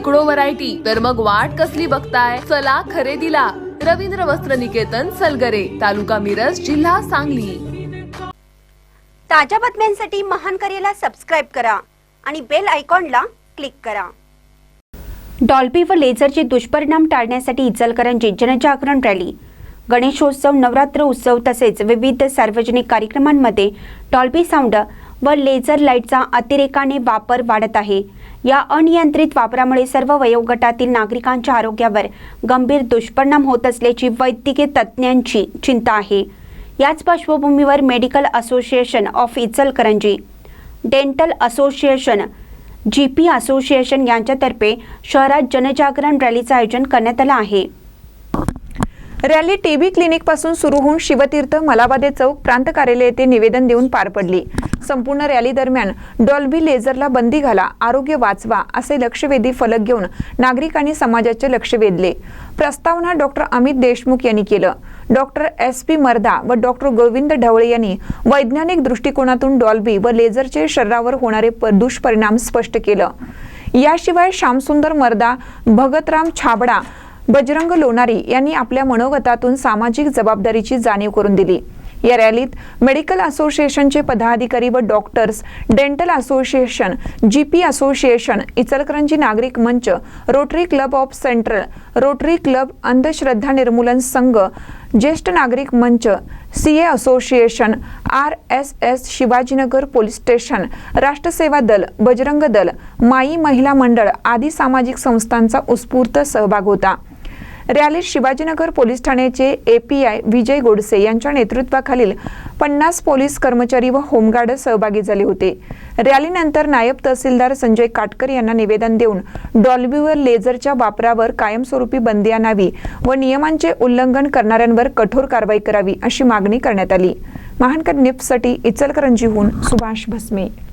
शेकडो व्हरायटी तर मग वाट कसली बघताय? चला खरेदीला. रवींद्र वस्त्र निकेतन सलगरे तालुका मिरज जिल्हा सांगली. ताज्या बातम्यांसाठी महान करेला सबस्क्राईब करा आणि बेल आयकॉनला क्लिक करा. डॉल्बी व लेझरचे दुष्परिणाम टाळण्यासाठी इचलकरंजी जनजागरण रॅली. गणेशोत्सव नवरात्र उत्सव तसेच विविध सार्वजनिक कार्यक्रमांमध्ये डॉल्बी साऊंड व लेझर लाईटचा अतिरेकाने वापर वाढत आहे. या अनियंत्रित वापरामुळे सर्व वयोगटातील नागरिकांच्या आरोग्यावर गंभीर दुष्परिणाम होत असल्याची वैद्यकीय तज्ज्ञांची चिंता आहे. याच पार्श्वभूमीवर medical association of Ichalkaranji dental association G P association यांच्यातर्फे शहरात जनजागरण रॅलीचं आयोजन करण्यात आलं आहे. रॅली टीबी क्लिनिकपासून सुरू होऊन शिवतीर्थ मलाबादे चौक प्रांत कार्यालय येथे निवेदन देऊन पार पडली. संपूर्ण रॅली दरम्यान डॉल्बी लेझरला बंदी घाला आरोग्य वाचवा असे लक्षवेधी फलक घेऊन नागरिकांनी समाजाचे लक्ष वेधले. प्रस्तावना डॉक्टर अमित देशमुख यांनी केलं. डॉक्टर एस पी मर्दा व डॉक्टर गोविंद ढवळे यांनी वैज्ञानिक दृष्टिकोनातून डॉल्बी व लेझरचे शरीरावर होणारे प- दुष्परिणाम स्पष्ट केलं. याशिवाय श्यामसुंदर मर्दा भगतराम छाबडा बजरंग लोणारी यांनी आपल्या मनोगतातून सामाजिक जबाबदारीची जाणीव करून दिली. या रॅलीत मेडिकल असोसिएशनचे पदाधिकारी व doctors dental association G P association Ichalkaranji नागरिक मंच rotary club of central rotary club अंधश्रद्धा निर्मूलन संघ ज्येष्ठ नागरिक मंच C A association R S S Shivajinagar police station Rashtraseva Dal Bajrang Dal माई महिला मंडळ आदी सामाजिक संस्थांचा उत्स्फूर्त सहभाग होता. रॅलीत शिवाजीनगर पोलीस ठाण्याचे एपीआय विजय गोडसे यांच्या नेतृत्वाखालील पन्नास पोलीस कर्मचारी व होमगार्ड सहभागी झाले होते. रॅलीनंतर नायब तहसीलदार संजय काटकर यांना निवेदन देऊन डॉल्बीवर लेझरच्या वापरावर कायमस्वरूपी बंदी आणावी व नियमांचे उल्लंघन करणाऱ्यांवर कठोर कारवाई करावी अशी मागणी करण्यात आली. महानकर निफ्टसाठी इचलकरंजीहून सुभाष भस्मे.